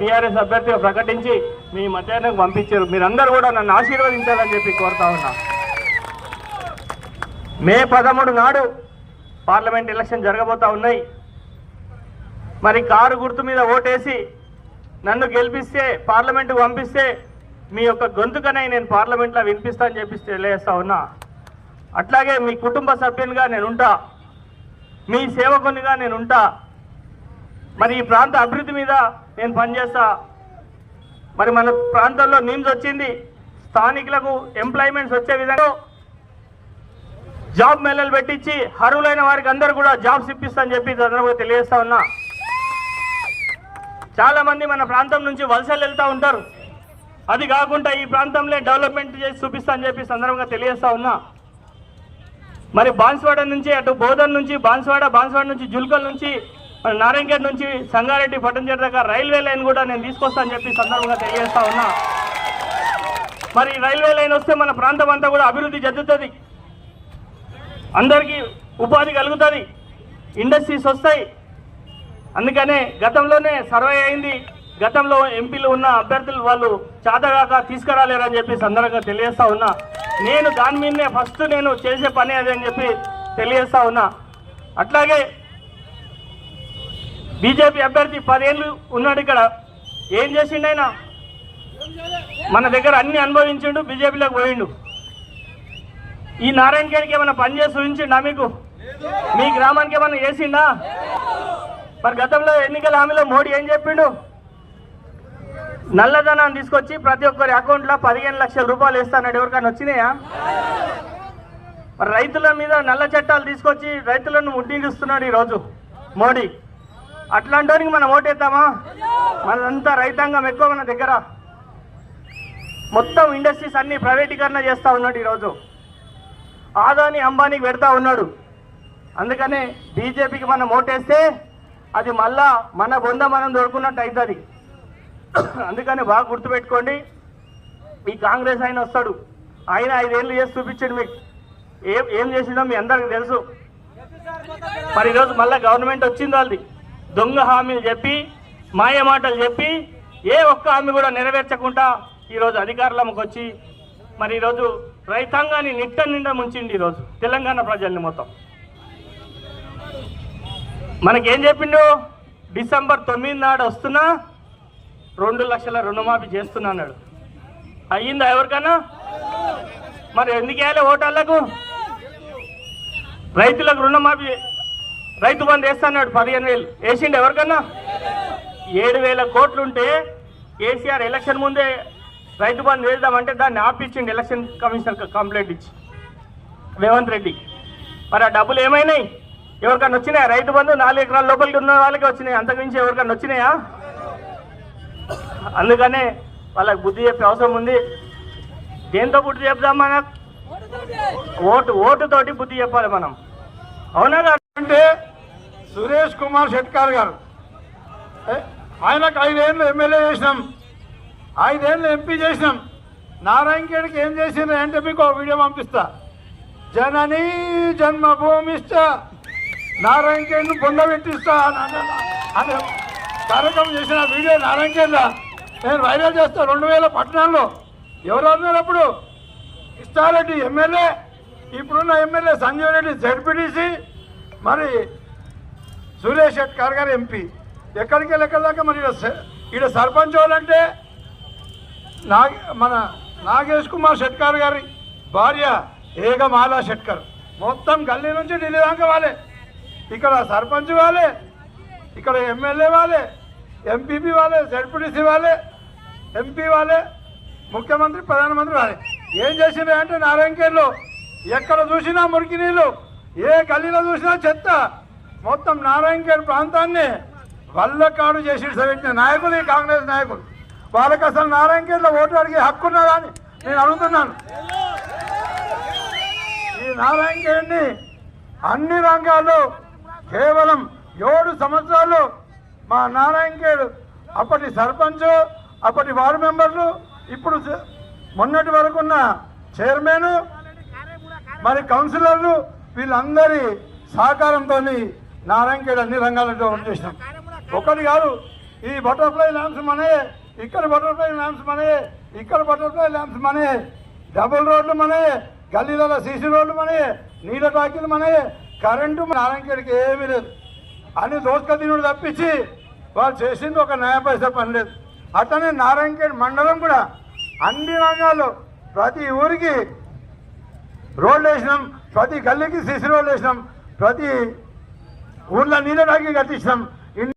TRS అభ్యర్థిగా ప్రకటించి మీ మధ్యాహ్నం పంపించారు. మీరందరూ కూడా నన్ను ఆశీర్వదించాలని చెప్పి కోరుతా ఉన్నా. మే పదమూడు నాడు పార్లమెంట్ ఎలక్షన్ జరగబోతా ఉన్నాయి. మరి కారు గుర్తు మీద ఓటేసి నన్ను గెలిపిస్తే పార్లమెంటుకు పంపిస్తే మీ యొక్క గొంతుకనై నేను పార్లమెంట్లో వినిపిస్తా అని చెప్పి తెలియజేస్తా ఉన్నా. అట్లాగే మీ కుటుంబ సభ్యునిగా నేను ఉంటా మీ సేవకునిగా నేను ఉంటా మరి ఈ ప్రాంత అభివృద్ధి మీద నేను పనిచేస్తా. మరి మన ప్రాంతంలో నిమ్స్ వచ్చింది. స్థానికులకు ఎంప్లాయ్మెంట్స్ వచ్చే విధంగా జాబ్ మేళలు పెట్టించి అర్హులైన వారికి అందరూ కూడా జాబ్స్ ఇప్పిస్తా అని చెప్పి సందర్భంగా తెలియజేస్తా ఉన్నా. చాలా మంది మన ప్రాంతం నుంచి వలసలు వెళ్తూ ఉంటారు. అది కాకుండా ఈ ప్రాంతంలో డెవలప్మెంట్ చేసి చూపిస్తా అని చెప్పి సందర్భంగా తెలియజేస్తా ఉన్నా. మరి బాన్స్వాడ నుంచి అటు బోధన్ నుంచి బాన్స్వాడ బాన్స్వాడ నుంచి జుల్కల్ నుంచి మన నారాయణగఢ్ నుంచి సంగారెడ్డి పట్టంచేరు దగ్గర రైల్వే లైన్ కూడా నేను తీసుకొస్తానని చెప్పి సందర్భంగా తెలియజేస్తా ఉన్నా. మరి రైల్వే లైన్ వస్తే మన ప్రాంతం అంతా కూడా అభివృద్ధి చెందుతుంది. అందరికీ ఉపాధి కలుగుతుంది. ఇండస్ట్రీస్ వస్తాయి. అందుకనే గతంలోనే సర్వే అయింది. గతంలో ఎంపీలు ఉన్న అభ్యర్థులు వాళ్ళు చాతగాక తీసుకురాలేరని చెప్పి సందర్భంగా తెలియజేస్తా ఉన్నా. నేను దాని మీదనే ఫస్ట్ నేను చేసే పని అదే అని చెప్పి తెలియజేస్తా ఉన్నా. అట్లాగే బీజేపీ అభ్యర్థి పదేళ్ళు ఉన్నాడు ఇక్కడ. ఏం చేసిండు ఆయన? మన దగ్గర అన్ని అనుభవించిండు బీజేపీలోకి పోయిండు. ఈ నారాయణ గారికి ఏమైనా పని చేసి చూపించిండా మీకు? మీ గ్రామానికి ఏమైనా చేసిండా? మరి గతంలో ఎన్నికల హామీలో మోడీ ఏం చెప్పిండు? నల్లధనాన్ని తీసుకొచ్చి ప్రతి ఒక్కరి అకౌంట్లో పదిహేను లక్షల రూపాయలు వేస్తానని ఎవరికైనా వచ్చినాయా? మరి రైతుల మీద నల్ల చట్టాలు తీసుకొచ్చి రైతులను ముట్టిస్తున్నాడు ఈరోజు మోడీ. అట్లాంటోనికి మనం ఓటేద్దామా? మనంతా రైతాంగం ఎక్కువ మన దగ్గర. మొత్తం ఇండస్ట్రీస్ అన్ని ప్రైవేటీకరణ చేస్తూ ఉన్నాడు ఈరోజు. ఆదాని అంబానీకి పెడతా ఉన్నాడు. అందుకనే బీజేపీకి మనం ఓటేస్తే అది మళ్ళా మన బొంద మనం దొరుకున్నట్టు అవుతుంది అందుకని బాగా గుర్తుపెట్టుకోండి మీ కాంగ్రెస్ ఆయన వస్తాడు. ఆయన ఐదేళ్ళు చేసి చూపించాడు మీకు. ఏం ఏం చేసిందో మీ అందరికి తెలుసు. మరి ఈరోజు మళ్ళీ గవర్నమెంట్ వచ్చింది వాళ్ళది. దొంగ హామీలు చెప్పి మాయ మాటలు చెప్పి ఏ ఒక్క హామీ కూడా నెరవేర్చకుండా ఈరోజు అధికారులకు వచ్చి మరి ఈరోజు రైతాంగాన్ని నిట్ట నిండా ముంచింది ఈరోజు తెలంగాణ ప్రజల్ని మొత్తం. మనకేం చెప్పిండు? డిసెంబర్ తొమ్మిది నాడు వస్తున్నా రెండు లక్షల రుణమాఫీ చేస్తున్నా అన్నాడు. అయ్యిందా ఎవరికన్నా? మరి ఎందుకు వేయాలి ఓటర్లకు? రైతులకు రుణమాఫీ రైతు బంధు వేస్తాడు పదిహేను వేలు. వేసిండు ఎవరికన్నా? ఏడు వేల కోట్లుంటే కేసీఆర్ ఎలక్షన్ ముందే రైతు బంధు వేద్దామంటే దాన్ని ఆపిచ్చిండు ఎలక్షన్ కమిషనర్ కంప్లైంట్ ఇచ్చి. రేవంత్ రెడ్డి. మరి ఆ డబ్బులు ఏమైనాయి? ఎవరికన్నా వచ్చినాయా? రైతు బంధు నాలుగు ఎకరాల లోపలికి ఉన్న వాళ్ళకి వచ్చినాయి? అంతకుమించి ఎవరికన్నా వచ్చినాయా? అందుకనే వాళ్ళకి బుద్ధి చెప్పే అవసరం ఉంది. దేంతో బుద్ధి చెప్దాం మనకు ఓటు ఓటుతోటి బుద్ధి చెప్పాలి మనం. అవునా అంటే సురేష్ కుమార్ షెట్కార్ గారు. ఏ, ఆయనకు ఐదేళ్ళు ఎమ్మెల్యే చేసినాం. ఐదేళ్ళు ఎంపీ చేసినాం. నారాయణఖేడ్కి ఏం చేసిండ్రు అంటే మీకు ఒక వీడియో పంపిస్తా. జనని జన్మభూమిష్ట నారాయణఖేడ్ను పొందబెట్టిస్తా అనే కార్యక్రమం చేసిన వీడియో నారాయణఖేడ్ల నేను వైరల్ చేస్తా రెండు వేల పద్నాలుగులో. ఎవరు అన్నారు అప్పుడు? ఇష్టారెడ్డి ఎమ్మెల్యే. ఇప్పుడున్న ఎమ్మెల్యే సంజయ్ రెడ్డి జడ్పీటీసీ మరి సురేష్ షెట్కార్ గారు ఎంపీ. ఎక్కడికి వెళ్ళి మరి ఈడ సర్పంచ్ వాళ్ళంటే నాగ మన నాగేష్ కుమార్ షెట్కార్ గారి భార్య ఏగమాల షెట్కర్ మొత్తం గల్లీ నుంచి ఢిల్లీ దాకా వాళ్ళే. ఇక్కడ సర్పంచ్ వాళ్ళే ఇక్కడ ఎమ్మెల్యే వాళ్ళే ఎంపీపీ వాళ్ళే జడ్పీటీసీ వాళ్ళే ఎంపీ వాళ్ళే ముఖ్యమంత్రి ప్రధానమంత్రి వాళ్ళే. ఏం చేసింది అంటే నారాయణఖేడ్లో ఎక్కడ చూసినా మురికి నీళ్ళు. ఏ గల్లీలో చూసినా చెత్త. మొత్తం నారాయణఖేడ్ ప్రాంతాన్ని వల్లకాడు చేసి పెట్టిన నాయకులు ఈ కాంగ్రెస్ నాయకులు. వాళ్ళకి అసలు నారాయణఖేడ్లో ఓటు అడిగే హక్కు ఉన్నదా అని నేను అడుగుతున్నాను. ఈ నారాయణఖేడ్ని అన్ని రంగాల్లో కేవలం ఏడు సంవత్సరాలు మా నారాయణఖేడ్ అప్పటి సర్పంచ్ అప్పటి వార్డు మెంబర్లు ఇప్పుడు మొన్నటి వరకు ఉన్న చైర్మన్ మరి కౌన్సిలర్లు వీళ్ళందరి సహకారంతో నారాయణఖేడ్ అన్ని రంగాలతో చేసినాం. ఒకటి కాదు ఈ బటర్ఫ్లై ల్యాంప్స్ మనయే ఇక్కడ బటర్ఫ్లై ల్యాంప్స్ మనయే ఇక్కడ బటర్ఫ్లై ల్యాంప్స్ మనయే డబుల్ రోడ్లు మనయే గల్లీలలో సీసీ రోడ్లు మనయే నీళ్ళ టాకీలు మనయే కరెంటు నారాయణఖేడ్కి ఏమీ లేదు. అని దోసుక తినుడు తప్పించి వాళ్ళు చేసింది ఒక న్యాయ పైసా పని లేదు. అట్లనే నారాయణఖేడ్ మండలం కూడా అన్ని రంగాల్లో ప్రతి ఊరికి రోడ్లు వేసినాం. ప్రతి గల్లీకి సిసి రోడ్లు వేసినాం. ప్రతి ఊర్లో నీళ్ళ టాకీ కట్టించినాం